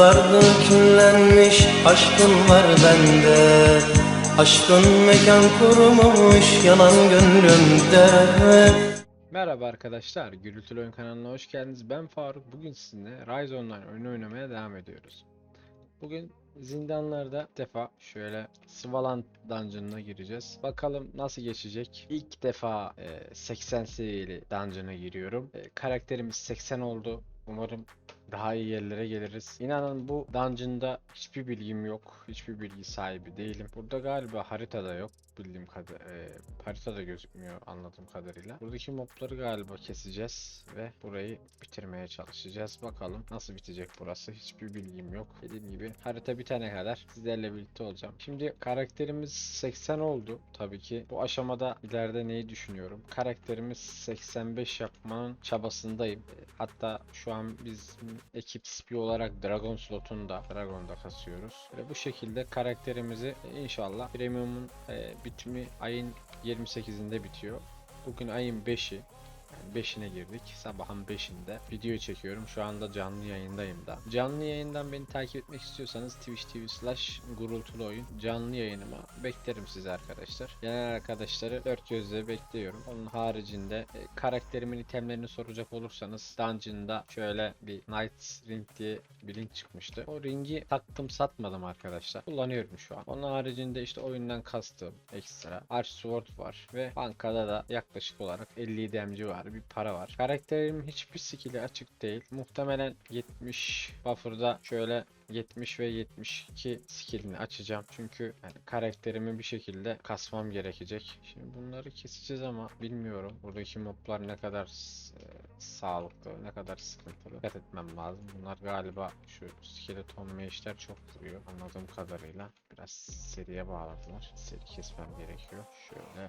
Yıllardır küllenmiş aşkın var bende Aşkın mekan kurmuş yanan gönlümde Merhaba arkadaşlar, Gürültülü Oyun kanalına hoş geldiniz. Ben Faruk. Bugün sizinle Rise Online oyunu oynamaya devam ediyoruz. Bugün zindanlarda defa şöyle Svalant Dungeon'ına gireceğiz. Bakalım nasıl geçecek. İlk defa e, 80 seviyeli Dungeon'a giriyorum. E, karakterimiz 80 oldu. Umarım daha iyi yerlere geliriz. İnanın bu dungeon'da hiçbir bilgim yok. Hiçbir bilgi sahibi değilim. Burada galiba haritada yok bildiğim kadar e, haritada gözükmüyor anladığım kadarıyla. Buradaki mobları galiba keseceğiz ve burayı bitirmeye çalışacağız. Bakalım nasıl bitecek burası. Hiçbir bilgim yok. Dediğim gibi harita bitene kadar sizlerle birlikte olacağım. Şimdi karakterimiz 80 oldu tabii ki. Bu aşamada ileride neyi düşünüyorum? Karakterimiz 85 yapmanın çabasındayım. E, Hatta şu an biz ekip ispi olarak Dragon slotunda Dragon'da kasıyoruz. Ve bu şekilde karakterimizi inşallah Premium'un e, bitimi ayın 28'inde bitiyor. Bugün ayın 5'i. Yani 5'ine girdik. Sabahın 5'inde video çekiyorum. Şu anda canlı yayındayım da. Canlı yayından beni takip etmek istiyorsanız Twitch TV slash gurultulu oyun canlı yayınıma beklerim sizi arkadaşlar. Genel arkadaşları dört gözle bekliyorum. Onun haricinde e, karakterimin itemlerini soracak olursanız Dungeon'da şöyle bir Knights Ring diye bir link çıkmıştı. O ringi taktım satmadım arkadaşlar. Kullanıyorum şu an. Onun haricinde işte oyundan kastığım ekstra Arch Sword var ve bankada da yaklaşık olarak 50 demci var bir para var. Karakterimin hiçbir skill'i açık değil. Muhtemelen 70 buffer'da şöyle 70 ve 72 skillini açacağım. Çünkü yani karakterimi bir şekilde kasmam gerekecek. Şimdi bunları keseceğiz ama bilmiyorum. Buradaki moblar ne kadar e, sağlıklı, ne kadar sıkıntılı. Dikkat etmem lazım. Bunlar galiba şu skeleton meşler çok vuruyor. Anladığım kadarıyla biraz seriye bağladılar. Seri kesmem gerekiyor. Şöyle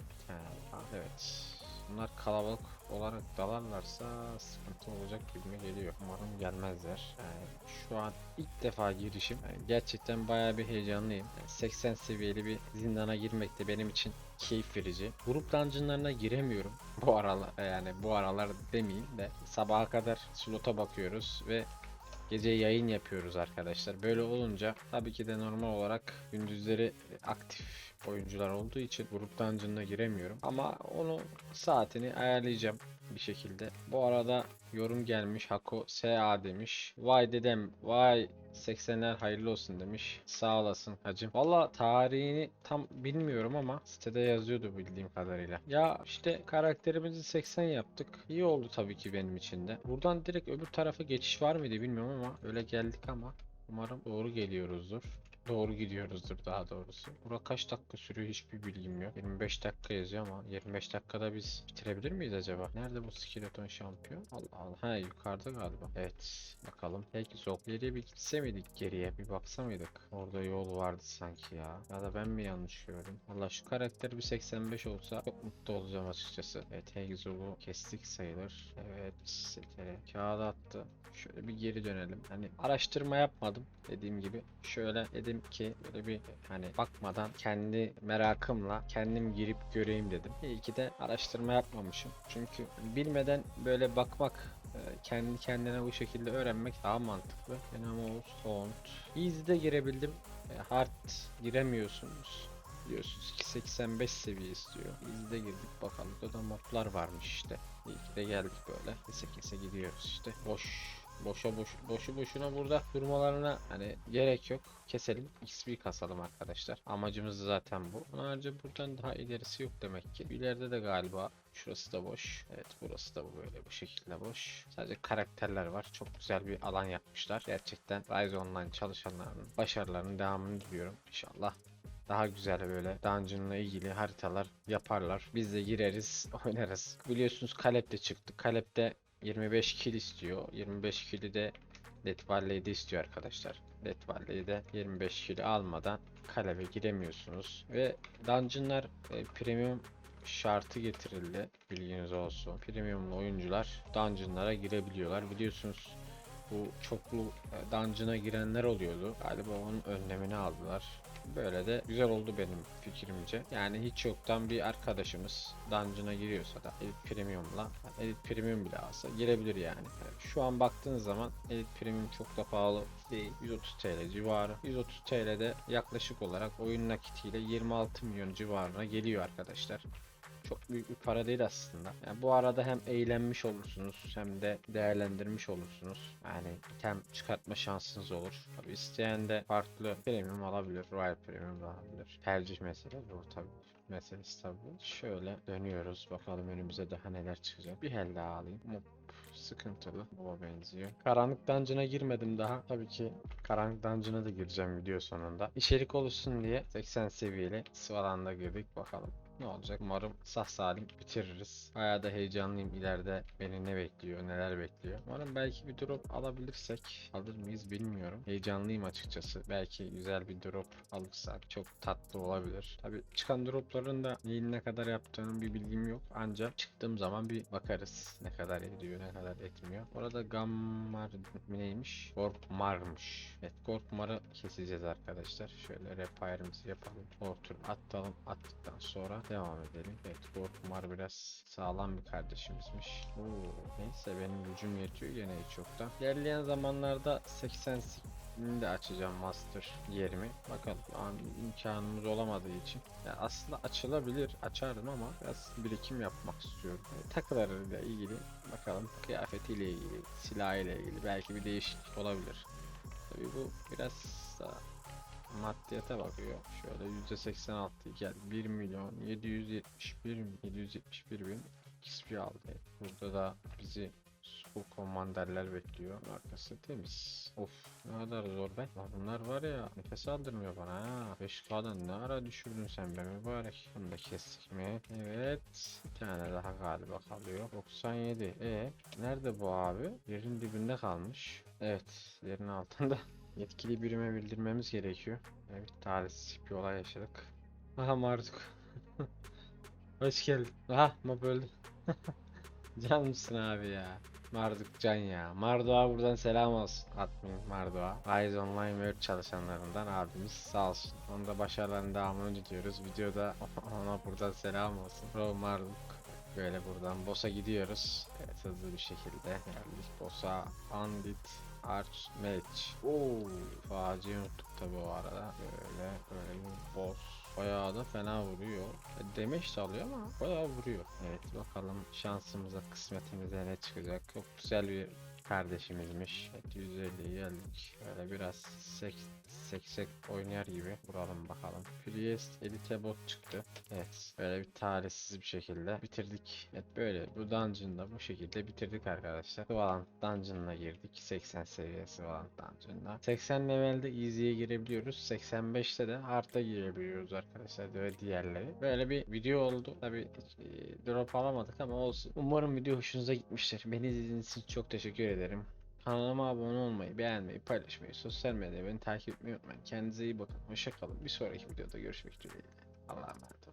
daha. Evet. Bunlar kalabalık olarak dalarlarsa sıkıntı olacak gibime geliyor. Umarım gelmezler. Yani şu an ilk defa girişim. Yani gerçekten bayağı bir heyecanlıyım. Yani 80 seviyeli bir zindana girmek de benim için keyif verici. Grup dungeonlarına giremiyorum. Bu aralar yani bu aralar demeyeyim de sabaha kadar slota bakıyoruz ve Gece yayın yapıyoruz arkadaşlar. Böyle olunca tabii ki de normal olarak gündüzleri aktif oyuncular olduğu için grup dungeon'ına giremiyorum. Ama onu saatini ayarlayacağım bir şekilde. Bu arada yorum gelmiş. Hako SA demiş. Vay dedem vay 80'ler hayırlı olsun demiş. Sağ olasın hacım. Valla tarihini tam bilmiyorum ama sitede yazıyordu bildiğim kadarıyla. Ya işte karakterimizi 80 yaptık. İyi oldu tabii ki benim için de. Buradan direkt öbür tarafa geçiş var mıydı bilmiyorum ama öyle geldik ama umarım doğru geliyoruzdur. Doğru gidiyoruzdur daha doğrusu. Bura kaç dakika sürüyor hiçbir bilgim yok. 25 dakika yazıyor ama 25 dakikada biz bitirebilir miyiz acaba? Nerede bu skeleton şampiyon? Allah Allah. Ha yukarıda galiba. Evet bakalım. Peki sok. Geriye bir gitse miydik geriye? Bir baksa mıydık? Orada yol vardı sanki ya. Ya da ben mi yanlış gördüm? Allah şu karakter bir 85 olsa çok mutlu olacağım açıkçası. Evet Hegzol'u kestik sayılır. Evet setere. Kağıda attı. Şöyle bir geri dönelim. Hani araştırma yapmadım dediğim gibi. Şöyle dedim ki böyle bir hani bakmadan kendi merakımla kendim girip göreyim dedim. İyi ki de araştırma yapmamışım. Çünkü bilmeden böyle bakmak e, kendi kendine bu şekilde öğrenmek daha mantıklı. Dynamo Sound. Easy'de girebildim. E, Hard giremiyorsunuz. Biliyorsunuz ki 85 seviye istiyor. Easy'de girdik bakalım. Burada da modlar varmış işte. İyi ki de geldik böyle. Kese kese gidiyoruz işte. Boş boşa boş boşu boşuna burada durmalarına hani gerek yok. Keselim XP kasalım arkadaşlar. Amacımız zaten bu. Harici buradan daha ilerisi yok demek ki. İleride de galiba şurası da boş. Evet burası da böyle bu şekilde boş. Sadece karakterler var. Çok güzel bir alan yapmışlar. Gerçekten Rise Online çalışanların başarılarının devamını diliyorum. İnşallah daha güzel böyle dungeon'la ilgili haritalar yaparlar. Biz de gireriz, oynarız. Biliyorsunuz Kalep'te çıktı. Kalep'te 25 kill istiyor. 25 kill'i de Death Valley'de istiyor arkadaşlar. Death Valley'de 25 kill almadan kalebe giremiyorsunuz. Ve dungeon'lar e, premium şartı getirildi. Bilginiz olsun. Premiumlu oyuncular dungeon'lara girebiliyorlar. Biliyorsunuz bu çoklu e, dungeon'a girenler oluyordu. Galiba onun önlemini aldılar. Böyle de güzel oldu benim fikrimce. Yani hiç yoktan bir arkadaşımız dungeon'a giriyorsa da Elite Premium'la yani Elite Premium bile alsa girebilir yani. Şu an baktığınız zaman Elite Premium çok da pahalı değil. 130 TL civarı. 130 TL'de yaklaşık olarak oyun nakitiyle 26 milyon civarına geliyor arkadaşlar çok büyük bir para değil aslında. Yani bu arada hem eğlenmiş olursunuz hem de değerlendirmiş olursunuz. Yani item çıkartma şansınız olur. Tabi isteyen de farklı premium alabilir. Royal Premium alabilir. Tercih meselesi bu tabi meselesi tabi. Şöyle dönüyoruz. Bakalım önümüze daha neler çıkacak. Bir el daha alayım. Hop, sıkıntılı. Baba benziyor. Karanlık Dungeon'a girmedim daha. Tabii ki Karanlık Dungeon'a da gireceğim video sonunda. İçerik oluşsun diye 80 seviyeli Svalan'da girdik. Bakalım ne olacak? Umarım sağ salim bitiririz. Bayağı da heyecanlıyım ileride beni ne bekliyor, neler bekliyor. Umarım belki bir drop alabilirsek. Alır mıyız bilmiyorum. Heyecanlıyım açıkçası. Belki güzel bir drop alırsak çok tatlı olabilir. Tabi çıkan dropların da neyin ne kadar yaptığının bir bilgim yok. Ancak çıktığım zaman bir bakarız. Ne kadar ediyor, ne kadar etmiyor. Orada Gammar neymiş? Gorkmar'mış. Evet Gorkmar'ı keseceğiz arkadaşlar. Şöyle repairimizi yapalım. Ortur atalım. Attıktan sonra devam edelim. Evet Gorkmar biraz sağlam bir kardeşimizmiş. Oo, neyse benim gücüm yetiyor gene hiç yoktan. İlerleyen zamanlarda 80 de açacağım master yerimi. Bakalım an imkanımız olamadığı için. Ya aslında açılabilir. Açardım ama biraz birikim yapmak istiyorum. Yani takılarıyla ilgili bakalım kıyafetiyle ilgili, silahıyla ilgili belki bir değişiklik olabilir. Tabii bu biraz da maddiyata bakıyor. Şöyle %86 gel 1 milyon 771 mi- 771 bin XP aldı. Burada da bizi School Commander'ler bekliyor. Arkası temiz. Of ne kadar zor be. Lan bunlar var ya nefes aldırmıyor bana ha. 5K'dan ne ara düşürdün sen be mübarek. Bunu da kestik mi? Evet. Bir tane daha galiba kalıyor. 97. E nerede bu abi? Yerin dibinde kalmış. Evet yerin altında. Yetkili birime bildirmemiz gerekiyor. Evet talihsiz bir olay yaşadık. Aha Marduk. Hoş geldin. Aha mob öldü. Can mısın abi ya? Marduk Can ya. Marduk'a buradan selam olsun. Admin Marduk'a. Rise Online World çalışanlarından abimiz sağ olsun. Onun da başarılarının devamını diliyoruz. Videoda ona buradan selam olsun. Bro Marduk. Böyle buradan boss'a gidiyoruz. Evet hızlı bir şekilde geldik boss'a. Bandit Arch Match. Oo, faciayı unuttuk tabi o arada. Böyle böyle bir boss. Bayağı da fena vuruyor. E, Demeç de alıyor ama bayağı vuruyor. Evet bakalım şansımıza kısmetimize ne çıkacak. Çok güzel bir kardeşimizmiş. Evet 150'ye geldik. Böyle biraz sek seksek oynar gibi vuralım bakalım. Priest Elite bot çıktı. Evet böyle bir talihsiz bir şekilde bitirdik. Evet böyle bu dungeon'da bu şekilde bitirdik arkadaşlar. Valorant dungeon'ına girdik. 80 seviyesi Valorant dungeon'da. 80 levelde easy'ye girebiliyoruz. 85'te de hard'a girebiliyoruz arkadaşlar ve diğerleri. Böyle bir video oldu. Tabi drop alamadık ama olsun. Umarım video hoşunuza gitmiştir. Beni izlediğiniz için çok teşekkür ederim. Kanalıma abone olmayı, beğenmeyi, paylaşmayı, sosyal medyada beni takip etmeyi unutmayın. Kendinize iyi bakın. Hoşça kalın. Bir sonraki videoda görüşmek dileğiyle. Allah'a emanet olun.